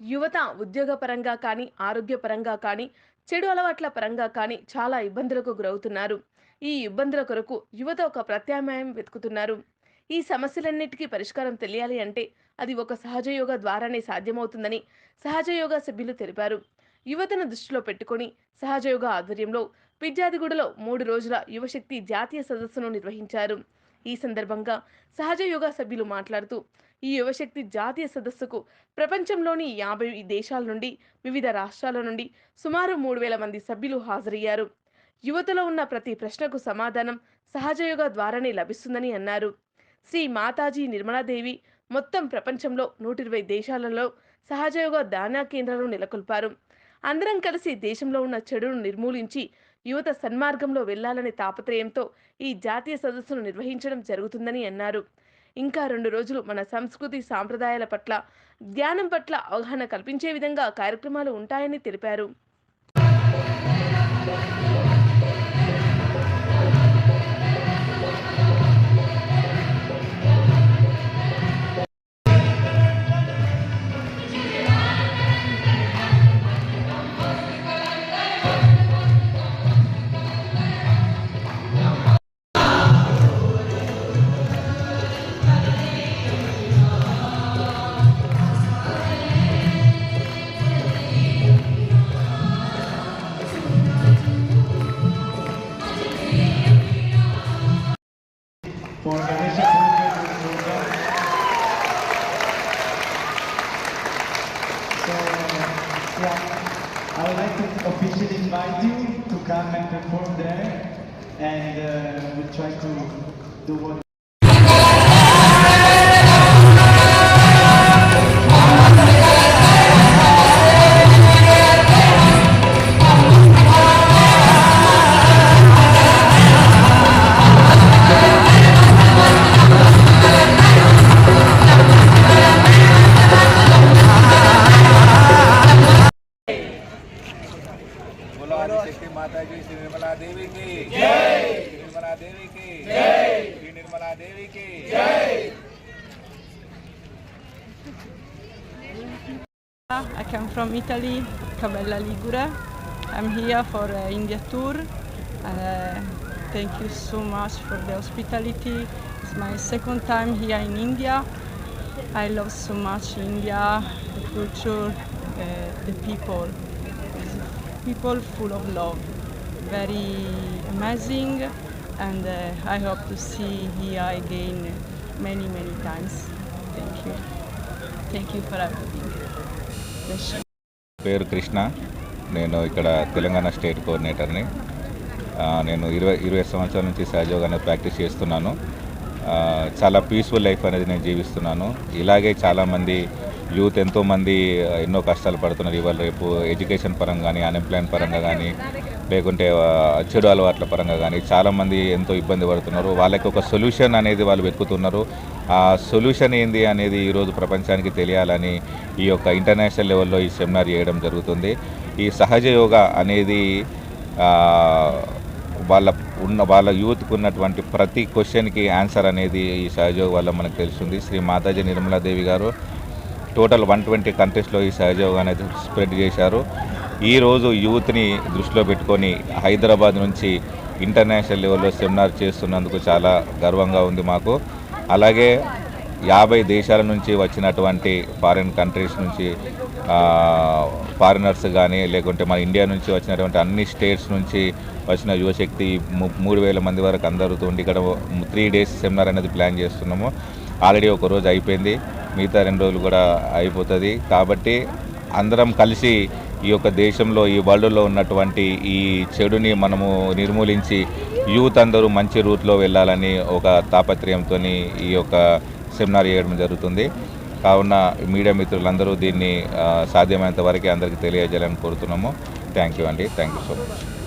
యువత ఉద్యోగపరంగా కానీ ఆరోగ్యపరంగా కానీ చెడు అలవాట్ల పరంగా కానీ చాలా ఇబ్బందులకు గురవుతున్నారు. ఈ ఇబ్బందుల కొరకు యువత ఒక ప్రత్యామ్నాయం వెతుకుతున్నారు. ఈ సమస్యలన్నిటికీ పరిష్కారం తెలియాలి అంటే అది ఒక సహజయోగ ద్వారానే సాధ్యమవుతుందని సహజయోగ సభ్యులు తెలిపారు. యువతను దృష్టిలో పెట్టుకొని సహజయోగ ఆధ్వర్యంలో పిజ్జాదిగూడలో మూడు రోజుల యువశక్తి జాతీయ సదస్సును నిర్వహించారు. ఈ సందర్భంగా సహజ యోగా సభ్యులు మాట్లాడుతూ ఈ యువశక్తి జాతీయ సదస్సుకు ప్రపంచంలోని యాభై దేశాల నుండి వివిధ రాష్ట్రాల నుండి సుమారు మూడు వేల మంది సభ్యులు హాజరయ్యారు. యువతలో ఉన్న ప్రతి ప్రశ్నకు సమాధానం సహజయోగ ద్వారానే లభిస్తుందని అన్నారు. శ్రీ మాతాజీ నిర్మలాదేవి మొత్తం ప్రపంచంలో నూట ఇరవై దేశాలలో సహజయోగ దానా కేంద్రాలను నెలకొల్పారు. అందరం కలిసి దేశంలో ఉన్న చెడును నిర్మూలించి యువత సన్మార్గంలో వెళ్ళాలనే తాపత్రయంతో ఈ జాతీయ సదస్సును నిర్వహించడం జరుగుతుందని అన్నారు. ఇంకా రెండు రోజులు మన సంస్కృతి సాంప్రదాయాల పట్ల ధ్యానం పట్ల అవగాహన కల్పించే విధంగా కార్యక్రమాలు ఉంటాయని తెలిపారు. Yeah, I would like to officially invite you to come and perform there, and uh, we'll try to do what. बोलो आदिशक्ति माता जी श्री निर्मला देवी की जय श्री निर्मला देवी की जय श्री निर्मला देवी की जय I come from Italy, Cabella Ligure. I'm here for uh, India tour. Uh, thank you so much for the hospitality. It's my second time here in India. I love so much India, the culture, uh, the people. People full of love, very amazing, and uh, I hope to see here again many, many times. Thank you. Thank you for everything. పేరు కృష్ణ నేను ఇక్కడ Telangana state కోఆర్డినేటర్ని నేను ఇరవై ఇరవై సంవత్సరాల నుంచి సహజోగానే practice చేస్తున్నాను చాలా పీస్ఫుల్ లైఫ్ అనేది నేను జీవిస్తున్నాను ఇలాగే చాలామంది యూత్ ఎంతోమంది ఎన్నో కష్టాలు పడుతున్నారు. ఇవాళ రేపు ఎడ్యుకేషన్ పరంగా కానీ అన్ఎంప్లాయ్మెంట్ పరంగా కానీ లేకుంటే చెడు అలవాట్ల పరంగా కానీ చాలామంది ఎంతో ఇబ్బంది పడుతున్నారు. వాళ్ళకి ఒక సొల్యూషన్ అనేది వాళ్ళు వెతుకుతున్నారు. ఆ సొల్యూషన్ ఏంది అనేది ఈరోజు ప్రపంచానికి తెలియాలని ఈ యొక్క ఇంటర్నేషనల్ లెవెల్లో ఈ సెమినార్ చేయడం జరుగుతుంది. ఈ సహజ యోగా అనేది వాళ్ళ ఉన్న వాళ్ళ యూత్కి ఉన్నటువంటి ప్రతి క్వశ్చన్కి ఆన్సర్ అనేది ఈ సహజయోగ వల్ల మనకు తెలుస్తుంది. శ్రీ మాతాజీ నిర్మలాదేవి గారు టోటల్ వన్ ట్వంటీ కంట్రీస్లో ఈ సహజయోగ అనేది స్ప్రెడ్ చేశారు. ఈరోజు యూత్ని దృష్టిలో పెట్టుకొని హైదరాబాద్ నుంచి ఇంటర్నేషనల్ లెవెల్లో సెమినార్ చేస్తున్నందుకు చాలా గర్వంగా ఉంది మాకు. అలాగే యాభై దేశాల నుంచి వచ్చినటువంటి ఫారిన్ కంట్రీస్ నుంచి ఫారినర్స్ కానీ లేకుంటే మన ఇండియా నుంచి వచ్చినటువంటి అన్ని స్టేట్స్ నుంచి వచ్చిన యువశక్తి మూడు వేల మంది వరకు అందరితో ఉండి ఇక్కడ త్రీ డేస్ సెమినార్ అనేది ప్లాన్ చేస్తున్నాము. ఆల్రెడీ ఒక రోజు అయిపోయింది. మిగతా రెండు రోజులు కూడా అయిపోతుంది. కాబట్టి అందరం కలిసి ఈ యొక్క దేశంలో ఈ వరల్డ్లో ఉన్నటువంటి ఈ చెడుని మనము నిర్మూలించి యూత్ అందరూ మంచి రూట్లో వెళ్ళాలని ఒక తాపత్రయంతో ఈ యొక్క సెమినార్ చేయడం జరుగుతుంది. కావున మీడియా మిత్రులందరూ దీన్ని సాధ్యమైనంత వరకు అందరికీ తెలియజేయాలని కోరుతున్నాము. థ్యాంక్ యూ అండి. Thank you so much.